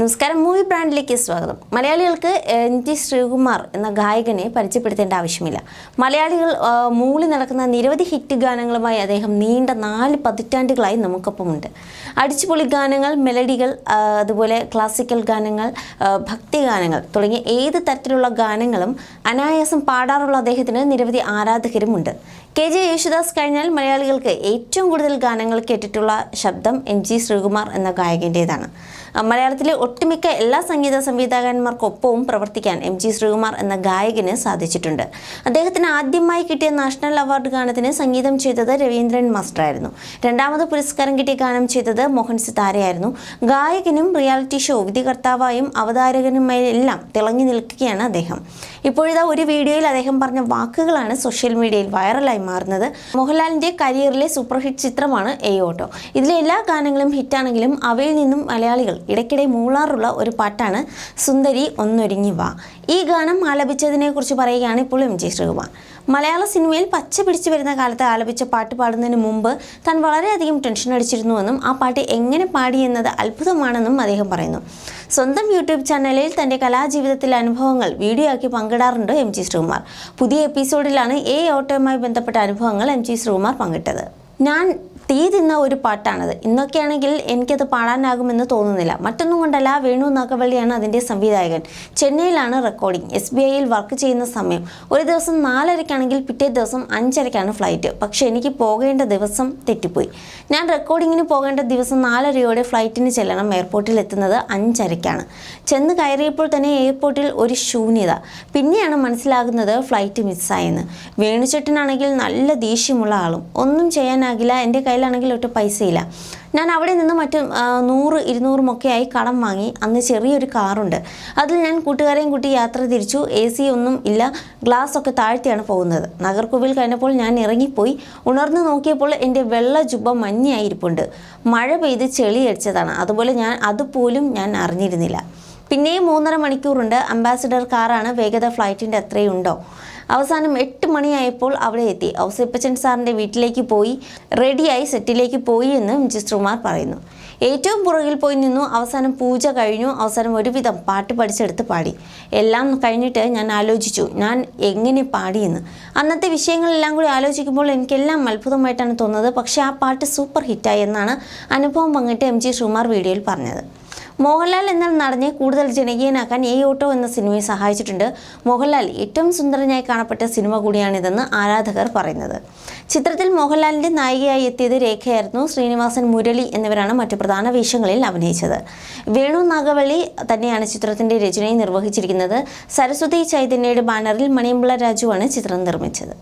നമസ്കാരം മൂവി ബ്രാൻഡിലേക്ക് സ്വാഗതം. മലയാളികൾക്ക് എൻ ജി ശ്രീകുമാർ എന്ന ഗായകനെ പരിചയപ്പെടുത്തേണ്ട ആവശ്യമില്ല. മലയാളികൾ മൂളി നടക്കുന്ന നിരവധി ഹിറ്റ് ഗാനങ്ങളുമായി അദ്ദേഹം നീണ്ട നാല് പതിറ്റാണ്ടുകളായി നമുക്കൊപ്പമുണ്ട്. അടിച്ചുപൊളി ഗാനങ്ങൾ മെലഡികൾ അതുപോലെ ക്ലാസിക്കൽ ഗാനങ്ങൾ ഭക്തി ഗാനങ്ങൾ തുടങ്ങിയ ഏത് തരത്തിലുള്ള ഗാനങ്ങളും അനായാസം പാടാറുള്ള അദ്ദേഹത്തിന് നിരവധി ആരാധകരുമുണ്ട്. കെ ജെ യേശുദാസ് കഴിഞ്ഞാൽ മലയാളികൾക്ക് ഏറ്റവും കൂടുതൽ ഗാനങ്ങൾ കേട്ടിട്ടുള്ള ശബ്ദം എം ജി ശ്രീകുമാർ എന്ന ഗായകന്റേതാണ് മലയാളത്തിലെ ഒട്ടുമിക്ക എല്ലാ സംഗീത സംവിധായകന്മാർക്കൊപ്പവും പ്രവർത്തിക്കാൻ എം ജി ശ്രീകുമാർ എന്ന ഗായകന് സാധിച്ചിട്ടുണ്ട്. അദ്ദേഹത്തിന് ആദ്യമായി കിട്ടിയ നാഷണൽ അവാർഡ് ഗാനത്തിന് സംഗീതം ചെയ്തത് രവീന്ദ്രൻ മാസ്റ്ററായിരുന്നു. രണ്ടാമത് പുരസ്കാരം കിട്ടിയ ഗാനം ചെയ്തത് മോഹൻ സിതാരയായിരുന്നു. ഗായകനും റിയാലിറ്റി ഷോ വിധികർത്താവായും അവതാരകനുമെല്ലാം തിളങ്ങി നിൽക്കുകയാണ് അദ്ദേഹം. ഇപ്പോഴിതാ ഒരു വീഡിയോയിൽ അദ്ദേഹം പറഞ്ഞ വാക്കുകളാണ് സോഷ്യൽ മീഡിയയിൽ വൈറലായി മാറുന്നത്. മോഹൻലാലിന്റെ കരിയറിലെ സൂപ്പർഹിറ്റ് ചിത്രമാണ് എ ഓട്ടോ ഇതിലെ എല്ലാ ഗാനങ്ങളും ഹിറ്റാണെങ്കിലും അവയിൽ നിന്നും മലയാളികൾ ഇടയ്ക്കിടെ മൂളാറുള്ള ഒരു പാട്ടാണ് സുന്ദരി ഒന്നൊരുങ്ങി വാ. ഈ ഗാനം ആലപിച്ചതിനെ കുറിച്ച് പറയുകയാണ് ഇപ്പോൾ എം ജി ശ്രീകുമാർ. മലയാള സിനിമയിൽ പച്ച പിടിച്ചു വരുന്ന കാലത്ത് ആലപിച്ച പാട്ട് പാടുന്നതിന് മുമ്പ് താൻ വളരെയധികം ടെൻഷൻ അടിച്ചിരുന്നുവെന്നും ആ പാട്ട് എങ്ങനെ പാടി എന്നത് അത്ഭുതമാണെന്നും അദ്ദേഹം പറയുന്നു. സ്വന്തം യൂട്യൂബ് ചാനലിൽ തന്റെ കലാജീവിതത്തിലെ അനുഭവങ്ങൾ വീഡിയോ ആക്കി പങ്കിടാറുണ്ട് എം ജി ശ്രീകുമാർ. പുതിയ എപ്പിസോഡിലാണ് എ ഓട്ടോയുമായി ബന്ധപ്പെട്ട അനുഭവങ്ങൾ എം ജി ശ്രീകുമാർ പങ്കിട്ടത്. ഞാൻ തീ തിന്ന ഒരു പാട്ടാണത്. ഇന്നൊക്കെയാണെങ്കിൽ എനിക്കത് പാടാനാകുമെന്ന് തോന്നുന്നില്ല. മറ്റൊന്നും കൊണ്ടല്ല വേണു നാഗവള്ളിയാണ് അതിന്റെ സംവിധായകൻ. ചെന്നൈയിലാണ് റെക്കോർഡിംഗ് എസ് ബി ഐയിൽ വർക്ക് ചെയ്യുന്ന സമയം. ഒരു ദിവസം നാലരയ്ക്കാണെങ്കിൽ പിറ്റേ ദിവസം അഞ്ചരയ്ക്കാണ് ഫ്ലൈറ്റ് പക്ഷേ എനിക്ക് പോകേണ്ട ദിവസം തെറ്റിപ്പോയി. ഞാൻ റെക്കോർഡിങ്ങിന് പോകേണ്ട ദിവസം നാലരയോടെ ഫ്ലൈറ്റിന് ചെല്ലണം എയർപോർട്ടിൽ എത്തുന്നത് അഞ്ചരയ്ക്കാണ്. ചെന്ന് കയറിയപ്പോൾ തന്നെ എയർപോർട്ടിൽ ഒരു ശൂന്യത. പിന്നെയാണ് മനസ്സിലാകുന്നത് ഫ്ലൈറ്റ് മിസ്സായെന്ന് വേണുചേട്ടനാണെങ്കിൽ നല്ല ദേഷ്യമുള്ള ആളും. ഒന്നും ചെയ്യാനാകില്ല എന്റെ കയ്യിലാണെങ്കിൽ ഒട്ടും പൈസയില്ല. ഞാൻ അവിടെ നിന്ന് മറ്റും നൂറ് ഇരുന്നൂറുമൊക്കെ ആയി കടം വാങ്ങി അന്ന് ചെറിയൊരു കാറുണ്ട്. അതിൽ ഞാൻ കൂട്ടുകാരെയും കൂട്ടി യാത്ര തിരിച്ചു. എ സി ഒന്നും ഇല്ല. ഗ്ലാസ് ഒക്കെ താഴ്ത്തിയാണ് പോകുന്നത്. നഗർകോവിൽ കഴിഞ്ഞപ്പോൾ ഞാൻ ഇറങ്ങിപ്പോയി. ഉണർന്നു നോക്കിയപ്പോൾ എന്റെ വെള്ള ജുബ മഞ്ഞയായിരിപ്പുണ്ട് മഴ പെയ്ത് ചെളി അടിച്ചതാണ്. അതുപോലെ ഞാൻ അതുപോലും ഞാൻ അറിഞ്ഞിരുന്നില്ല. പിന്നെയും മൂന്നര മണിക്കൂറുണ്ട്. അംബാസിഡർ കാറാണ് വേഗത ഫ്ലൈറ്റിന്റെ അത്രയുണ്ടോ അവസാനം എട്ട് മണിയായപ്പോൾ അവിടെ എത്തി. ഔസേപ്പച്ചൻ സാറിന്റെ വീട്ടിലേക്ക് പോയി റെഡിയായി സെറ്റിലേക്ക് പോയി എന്ന് മിജിസ്റ്റർമാർ പറയുന്നു. ഏറ്റവും പുറകിൽ പോയി നിന്നു. അവസാനം പൂജ കഴിഞ്ഞു. അവസാനം ഒരുവിധം പാട്ട് പഠിച്ചെടുത്ത് പാടി. എല്ലാം കഴിഞ്ഞിട്ട് ഞാൻ ആലോചിച്ചു ഞാൻ എങ്ങനെ പാടിയെന്ന് അന്നത്തെ വിഷയങ്ങളെല്ലാം കൂടി ആലോചിക്കുമ്പോൾ എനിക്കെല്ലാം അത്ഭുതമായിട്ടാണ് തോന്നുന്നത്. പക്ഷേ ആ പാട്ട് സൂപ്പർ ഹിറ്റായി എന്നാണ് അനുഭവം പങ്കിട്ട് എം ജി ശ്രീമാർ വീഡിയോയിൽ പറഞ്ഞത്. മോഹൻലാൽ എന്ന നടനെ കൂടുതൽ ജനകീയനാക്കാൻ എ ഓട്ടോ എന്ന സിനിമയെ സഹായിച്ചിട്ടുണ്ട്. മോഹൻലാൽ ഏറ്റവും സുന്ദരനായി കാണപ്പെട്ട സിനിമ കൂടിയാണിതെന്ന് ആരാധകർ പറയുന്നത്. ചിത്രത്തിൽ മോഹൻലാലിന്റെ നായികയായി എത്തിയത് രേഖയായിരുന്നു ശ്രീനിവാസൻ മുരളി എന്നിവരാണ് മറ്റു പ്രധാന വേഷങ്ങളിൽ അഭിനയിച്ചത്. വേണു നാഗവള്ളി തന്നെയാണ് ചിത്രത്തിന്റെ രചനയെ നിർവഹിച്ചിരിക്കുന്നത്. സരസ്വതി ചൈതന്യയുടെ ബാനറിൽ മണിയമ്പിള രാജുവാണ് ചിത്രം നിർമ്മിച്ചത്.